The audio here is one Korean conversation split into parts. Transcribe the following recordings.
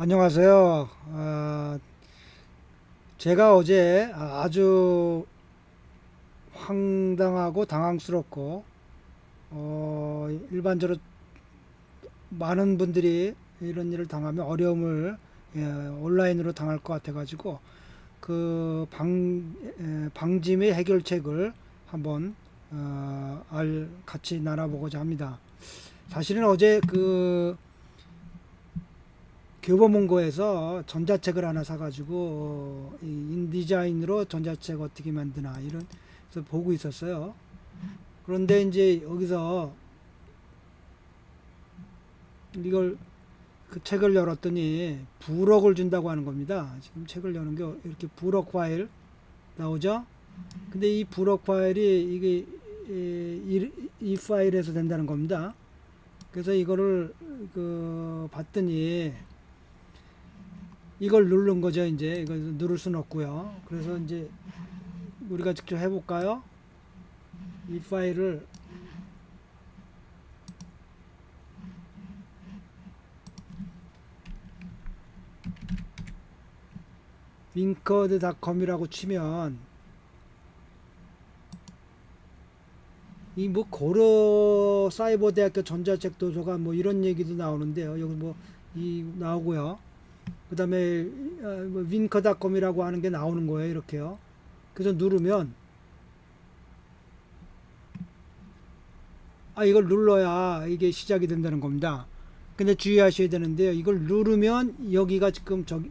안녕하세요. 아, 제가 어제 아주 황당하고 당황스럽고 어, 일반적으로 많은 분들이 이런 일을 당하면 어려움을 예, 온라인으로 당할 것 같아가지고 그 방, 에, 방짐의 해결책을 한번 어, 알, 같이 나눠보고자 합니다. 사실은 어제 그 교보문고에서 전자책을 하나 사가지고 어, 이 인디자인으로 전자책 어떻게 만드나 이런 그래서 보고 있었어요. 그런데 이제 여기서 이걸 그 책을 열었더니 부록을 준다고 하는 겁니다. 지금 책을 여는 게 이렇게 부록 파일 나오죠? 근데 이 부록 파일이 이게 이, 이, 이 파일에서 된다는 겁니다. 그래서 이거를 그 봤더니 이걸 누른 거죠. 이제 이거 누를 수는 없고요. 그래서 이제 우리가 직접 해볼까요? 이 파일을 윙커드닷컴이라고 치면 이 뭐 고려 사이버대학교 전자책 도서관 뭐 이런 얘기도 나오는데요. 여기 뭐 이 나오고요 그 다음에 뭐 윈커닷컴이라고 하는 게 나오는 거예요 이렇게요. 그래서 누르면 아 이걸 눌러야 이게 시작이 된다는 겁니다. 근데 주의하셔야 되는데요. 이걸 누르면 여기가 지금 저기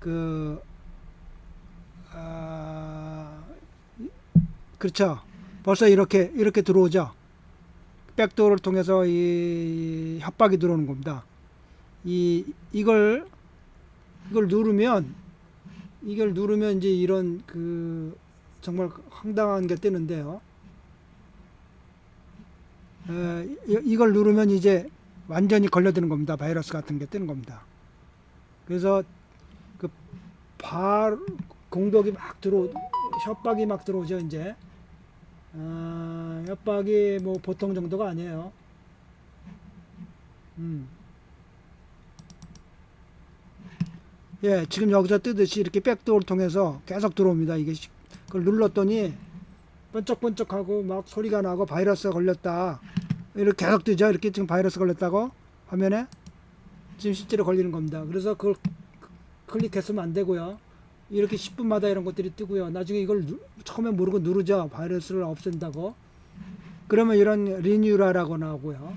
그 아, 그렇죠. 벌써 이렇게 이렇게 들어오죠. 백도어를 통해서 이 협박이 들어오는 겁니다. 이 이걸 이걸 누르면 이걸 누르면 이제 이런 그 정말 황당한 게 뜨는데요. 에, 이- 이걸 누르면 이제 완전히 걸려드는 겁니다. 바이러스 같은 게 뜨는 겁니다. 그래서 그 발 공격이 막 들어 협박이 막 들어오죠 이제 아, 협박이 뭐 보통 정도가 아니에요. 음. 예, 지금 여기서 뜨듯이 이렇게 백도어를 통해서 계속 들어옵니다. 이게 시- 그걸 눌렀더니 번쩍번쩍하고 막 소리가 나고 바이러스가 걸렸다. 이렇게 계속 뜨죠. 이렇게 지금 바이러스 걸렸다고 화면에 지금 실제로 걸리는 겁니다. 그래서 그걸 클릭했으면 안 되고요. 이렇게 10분마다 이런 것들이 뜨고요. 나중에 이걸 누- 처음에 모르고 누르죠. 바이러스를 없앤다고. 그러면 이런 리뉴라라고 나오고요.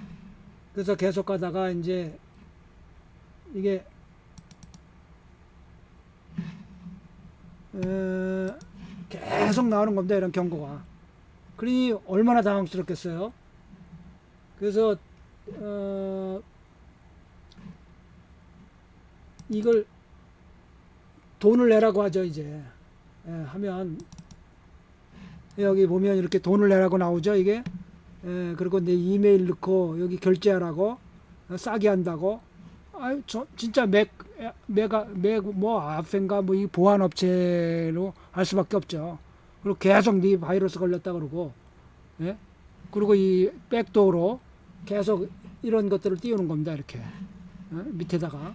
그래서 계속 가다가 이제 이게 에, 계속 나오는 겁니다. 이런 경고가. 그러니 얼마나 당황스럽겠어요. 그래서 어, 이걸 돈을 내라고 하죠 이제 예, 하면 여기 보면 이렇게 돈을 내라고 나오죠 이게 예, 그리고 내 이메일 넣고 여기 결제하라고 어, 싸게 한다고 아유 저 진짜 맥 메가 맥뭐 아펜가 뭐 이 보안 업체로 할 수밖에 없죠. 그리고 계속 네 바이러스 걸렸다 그러고 예? 그리고 이 백도어로 계속 이런 것들을 띄우는 겁니다. 이렇게 어? 밑에다가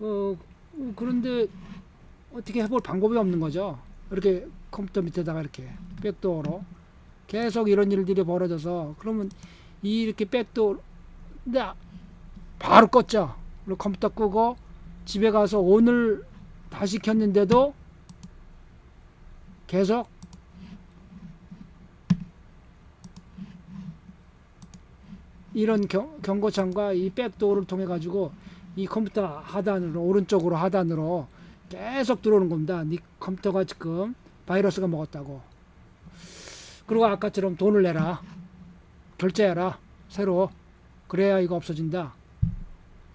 어 그런데 어떻게 해볼 방법이 없는 거죠. 이렇게 컴퓨터 밑에다가 이렇게 백도어로 계속 이런 일들이 벌어져서 그러면 이 이렇게 백도어 근데 바로 껐죠. 그리고 컴퓨터 끄고 집에 가서 오늘 다시 켰는데도 계속 이런 경, 경고창과 이 백도어를 통해 가지고 이 컴퓨터 하단으로 오른쪽으로 하단으로 계속 들어오는 겁니다. 네 컴퓨터가 지금 바이러스가 먹었다고. 그리고 아까처럼 돈을 내라. 결제해라. 새로. 그래야 이거 없어진다.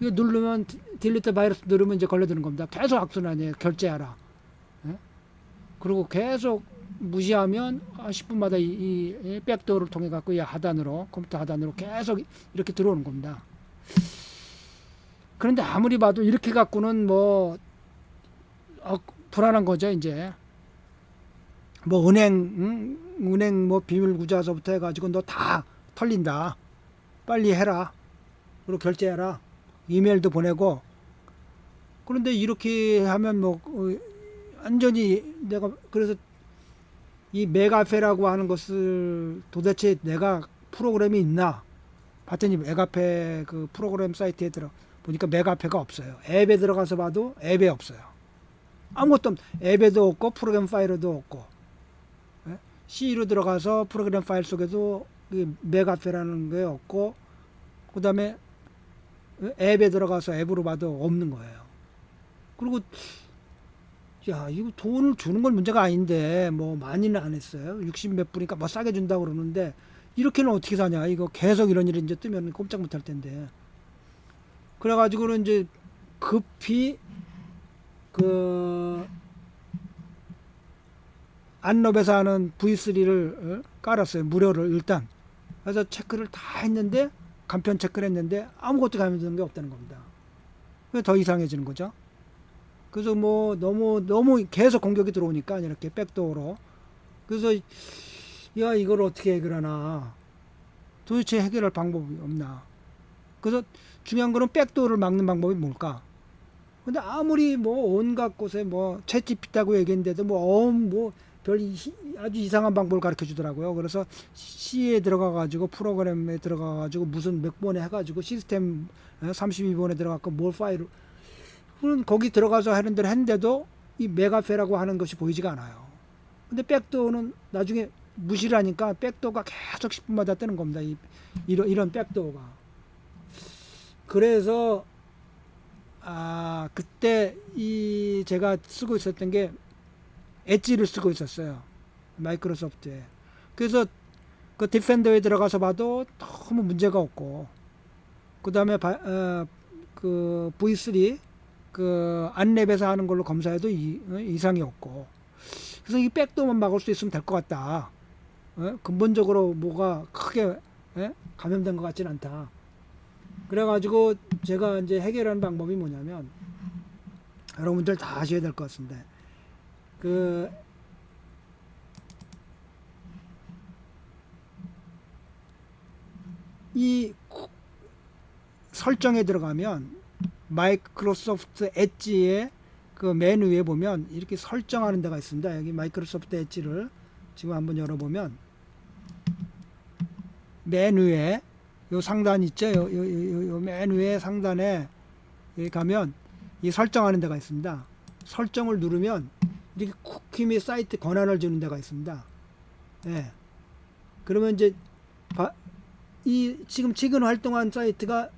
이거 누르면 디- 딜리트 바이러스 누르면 이제 걸려드는 겁니다. 계속 악순환이에요. 결제하라. 예? 그리고 계속 무시하면 아, 10분마다 이, 이, 이 백도어를 통해 갖고 이 하단으로 컴퓨터 하단으로 계속 이렇게 들어오는 겁니다. 그런데 아무리 봐도 이렇게 갖고는 뭐 어, 불안한 거죠 이제. 뭐 은행 응? 은행 뭐 비밀 구자서부터 해가지고 너 다 털린다. 빨리 해라. 그리고 결제해라. 이메일도 보내고 그런데 이렇게 하면 뭐 어, 완전히 내가 그래서 이 메가페라고 하는 것을 도대체 내가 프로그램이 있나 봤더니 메가페 그 프로그램 사이트에 들어 보니까 메가페가 없어요. 앱에 들어가서 봐도 앱에 없어요. 아무것도 없, 앱에도 없고 프로그램 파일에도 없고 예? C로 들어가서 프로그램 파일 속에도 이 메가페라는 게 없고 그 다음에 앱에 들어가서 앱으로 봐도 없는 거예요. 그리고 야 이거 돈을 주는 건 문제가 아닌데 뭐 많이는 안 했어요. 60 몇 분이니까 뭐 싸게 준다고 그러는데 이렇게는 어떻게 사냐? 이거 계속 이런 일이 이제 뜨면 꼼짝 못할 텐데. 그래가지고는 이제 급히 그 안럽에서 하는 V3를 깔았어요. 무료를 일단. 그래서 체크를 다 했는데 간편 체크를 했는데 아무것도 감염되는 게 없다는 겁니다. 더 이상해지는 거죠. 그래서 뭐 너무 너무 계속 공격이 들어오니까 이렇게 백도어로 그래서 야 이걸 어떻게 해결하나 도대체 해결할 방법이 없나 그래서 중요한 거는 백도어를 막는 방법이 뭘까 근데 아무리 뭐 온갖 곳에 뭐 채찌피타고 얘기했는데도 뭐뭐 별 아주 이상한 방법을 가르쳐 주더라고요 그래서 C에 들어가 가지고 프로그램에 들어가 가지고 무슨 몇 번에 해 가지고 시스템 32번에 들어가고 뭘 파일을 그는 거기 들어가서 하는 대로 했는데도 이 메가페라고 하는 것이 보이지가 않아요. 근데 백도어는 나중에 무시를 하니까 백도어가 계속 10분마다 뜨는 겁니다. 이, 이런, 이런 백도어가. 그래서, 아, 그때 이 제가 쓰고 있었던 게 엣지를 쓰고 있었어요. 마이크로소프트에. 그래서 그 디펜더에 들어가서 봐도 너무 문제가 없고, 그 다음에 어, 그 V3 그 안랩에서 하는 걸로 검사해도 이, 어, 이상이 없고 그래서 이 백도만 막을 수 있으면 될 것 같다. 어? 근본적으로 뭐가 크게 예? 감염된 것 같지는 않다. 그래가지고 제가 이제 해결하는 방법이 뭐냐면 여러분들 다 아셔야 될 것 같은데 그 이 설정에 들어가면 마이크로소프트 엣지의 그 메뉴에 보면 이렇게 설정하는 데가 있습니다. 여기 마이크로소프트 엣지를 지금 한번 열어보면 메뉴에 요 상단 있죠? 요, 요, 요, 요 메뉴의 상단에 여기 가면 이 설정하는 데가 있습니다. 설정을 누르면 이렇게 쿠키 및 사이트 권한을 주는 데가 있습니다. 예. 그러면 이제 바, 이 지금 지금 활동한 사이트가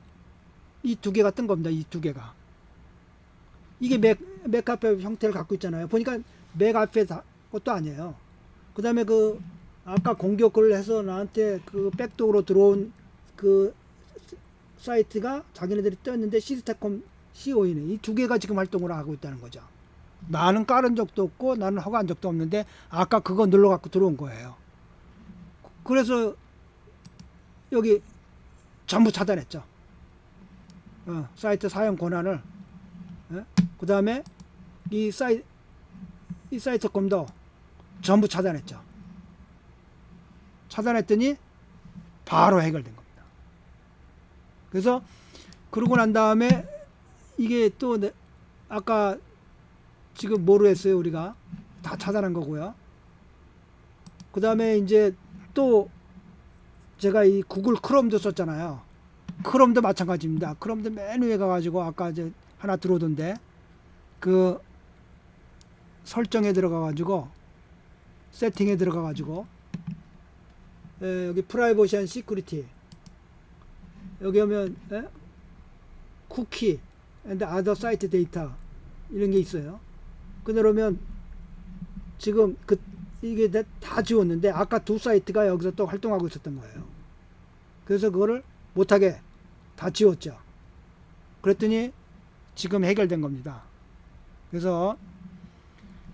이 두 개가 뜬 겁니다. 이 두 개가. 이게 맥, 맥카페 형태를 갖고 있잖아요. 보니까 맥 앞에 것도 아니에요. 그 다음에 그, 아까 공격을 해서 나한테 그 백도어로 들어온 그 사이트가 자기네들이 떴는데 시스템콤 CO이네. 이두 개가 지금 활동을 하고 있다는 거죠. 나는 깔은 적도 없고 나는 허가한 적도 없는데 아까 그거 눌러 갖고 들어온 거예요. 그래서 여기 전부 차단했죠. 어, 사이트 사용 권한을 어? 그 다음에 이 사이 이 사이트 콤도 전부 차단했죠. 차단했더니 바로 해결된 겁니다. 그래서 그러고 난 다음에 이게 또 내, 아까 지금 뭐로 했어요 우리가 다 차단한 거고요. 그 다음에 이제 또 제가 이 구글 크롬도 썼잖아요. 크롬도 마찬가지입니다. 크롬도 맨 위에 가가지고 아까 이제 하나 들어오던데 그 설정에 들어가가지고 세팅에 들어가가지고 에, 여기 프라이버시 앤 시큐리티 여기 에? 쿠키 and other site data 이런 게 있어요. 그러면 지금 그 이게 다 지웠는데 아까 두 사이트가 여기서 또 활동하고 있었던 거예요. 그래서 그거를 못하게 다 지웠죠. 그랬더니 지금 해결된 겁니다. 그래서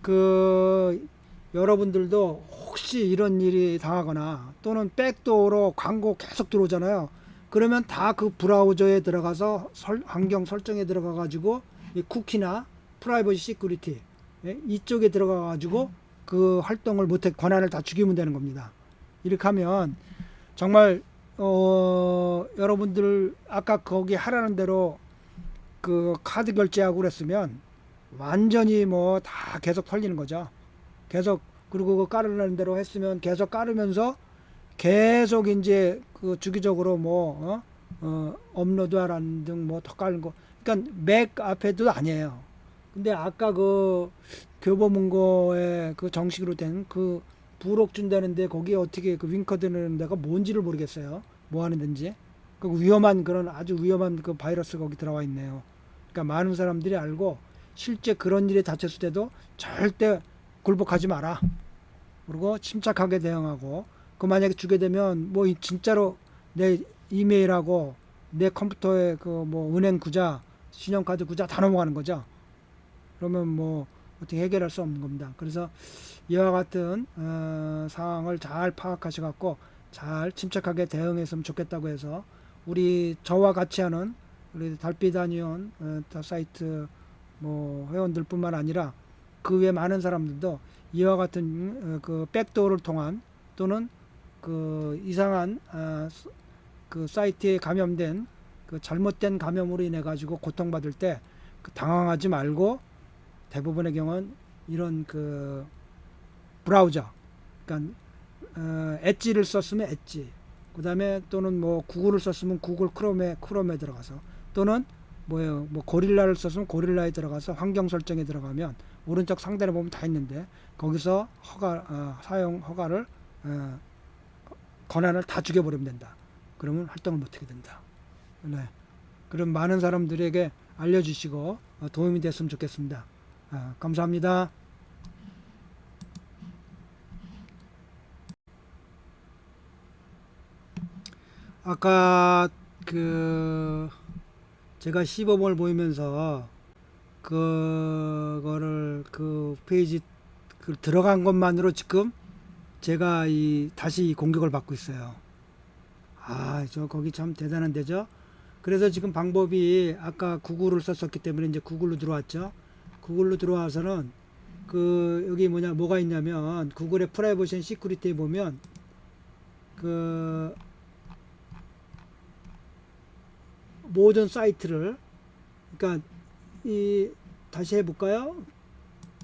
그 여러분들도 혹시 이런 일이 당하거나 또는 백도어로 광고 계속 들어오잖아요. 그러면 다 그 브라우저에 들어가서 설, 환경 설정에 들어가 가지고 쿠키나 프라이버시 시큐리티 예, 이쪽에 들어가 가지고 그 활동을 못해 권한을 다 죽이면 되는 겁니다. 이렇게 하면 정말 어, 여러분들 아까 거기 하라는 대로 그 카드 결제하고 그랬으면 완전히 뭐 다 계속 털리는 거죠. 계속 그리고 그 깔으려는 대로 했으면 계속 깔으면서 계속 이제 그 주기적으로 뭐 어, 어 업로드하라는 등 뭐 더 깔는 거. 그러니까 맥 앞에도 아니에요. 근데 아까 그 교보문고에 그 정식으로 된 그 부록 준다는데 거기에 어떻게 그 윙커드는 데가 뭔지를 모르겠어요. 뭐 하는 데인지. 그 위험한 그런 아주 위험한 그 바이러스 거기 들어와 있네요. 그러니까 많은 사람들이 알고 실제 그런 일에 다쳤을 때도 절대 굴복하지 마라. 그리고 침착하게 대응하고 그 만약에 주게 되면 뭐 이- 진짜로 내 이메일하고 내 컴퓨터에 그 뭐 은행 구자, 신용카드 구자 다 넘어가는 거죠. 그러면 뭐 어떻게 해결할 수 없는 겁니다. 그래서 이와 같은 어, 상황을 잘 파악하셔 갖고 잘 침착하게 대응했으면 좋겠다고 해서 우리 저와 같이 하는 우리 달빛 아니온 어, 다 사이트 뭐 회원들뿐만 아니라 그 외 많은 사람들도 이와 같은 어, 그 백도어를 통한 또는 그 이상한 아, 스- 그 사이트에 감염된 그 잘못된 감염으로 인해 가지고 고통받을 때그 당황하지 말고 대부분의 경우는 이런 그 브라우저 그러니까 어, 엣지를 썼으면 엣지 그 다음에 또는 뭐 구글을 썼으면 구글 크롬에 크롬에 들어가서 또는 뭐예요 뭐 고릴라를 썼으면 고릴라에 들어가서 환경 설정에 들어가면 오른쪽 상단에 보면 다 있는데 거기서 허가 어, 사용 허가를 어, 권한을 다 죽여버리면 된다. 그러면 활동을 못하게 된다. 네. 그럼 많은 사람들에게 알려주시고 어, 도움이 됐으면 좋겠습니다. 아, 감사합니다. 아까 그 제가 시범을 보이면서 그거를 그 페이지 그 들어간 것만으로 지금 제가 이 다시 이 공격을 받고 있어요. 아, 저 거기 참 대단한 데죠. 그래서 지금 방법이 아까 구글을 썼었기 때문에 이제 구글로 들어왔죠. 구글로 들어와서는 그 여기 뭐냐 뭐가 있냐면 구글의 프라이버시 앤 시큐리티에 보면 그 모든 사이트를 그러니까 이 다시 해볼까요?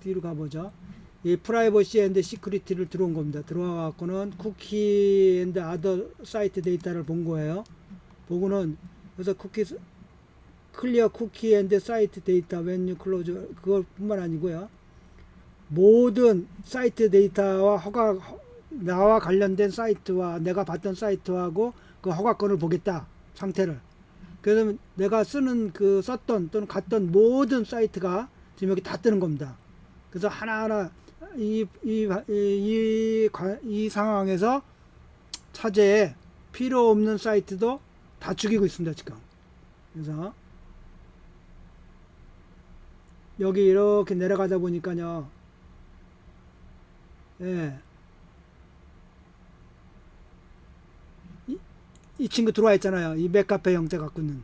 뒤로 가보죠. 이 프라이버시 앤드 시큐리티를 들어온 겁니다. 들어와 갖고는 쿠키 앤드 아더 사이트 데이터를 본 거예요. 보고는 그래서 쿠키 클리어 쿠키 앤드 사이트 데이터 웬유 클로즈 그것뿐만 아니고요. 모든 사이트 데이터와 허가 허- 나와 관련된 사이트와 내가 봤던 사이트하고 그 허가권을 보겠다 상태를. 그래서 내가 쓰는 그 썼던 또는 갔던 모든 사이트가 지금 여기 다 뜨는 겁니다. 그래서 하나하나 이, 이, 이, 이, 관- 이 상황에서 차제에 필요 없는 사이트도 다 죽이고 있습니다, 지금. 그래서 여기 이렇게 내려가다 보니까요. 예. 이, 이 친구 들어와 있잖아요. 이 맥카페 형태 갖고는.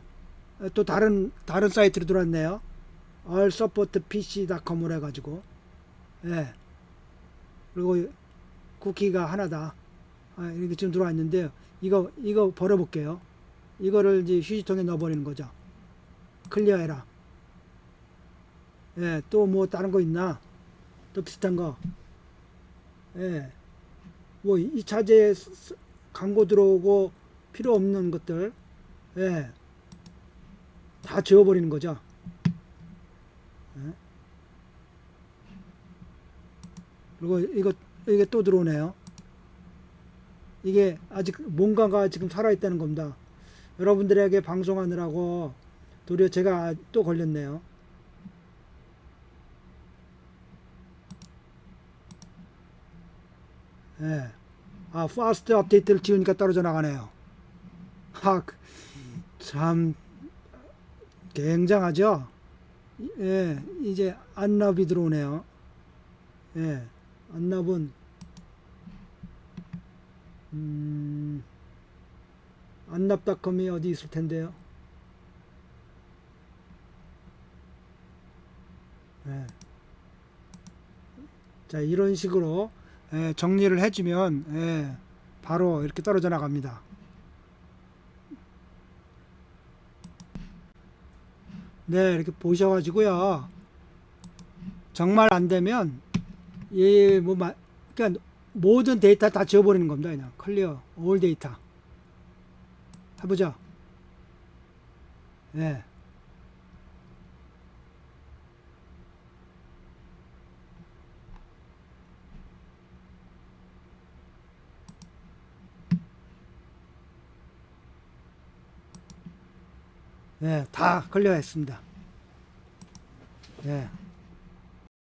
어, 또 다른, 다른 사이트로 들어왔네요. allsupportpc.com으로 해가지고. 예. 그리고 쿠키가 하나다. 아, 이렇게 지금 들어와 있는데요. 이거, 이거 버려볼게요. 이거를 이제 휴지통에 넣어버리는 거죠. 클리어해라. 예, 또 뭐 다른 거 있나? 또 비슷한 거. 예. 뭐, 이 차제에 스- 스- 광고 들어오고 필요 없는 것들. 예. 다 지워버리는 거죠. 예. 그리고 이거, 이게 또 들어오네요. 이게 아직 뭔가가 지금 살아있다는 겁니다. 여러분들에게 방송하느라고 도리어 제가 또 걸렸네요. 예. 아, 파스트 업데이트를 지우니까 떨어져 나가네요. 아, 그, 참, 굉장하죠? 예, 이제 안납이 들어오네요. 예, 안납은, 음, 안납닷컴이 어디 있을 텐데요. 예. 자, 이런 식으로 예, 정리를 해주면 예, 바로 이렇게 떨어져 나갑니다. 네, 이렇게 보셔가지고요. 정말 안 되면, 이, 뭐, 마, 그니까, 모든 데이터 다 지워버리는 겁니다. 그냥. 클리어, 올 데이터. 해보죠. 네. 네, 다 클리어 했습니다. 네.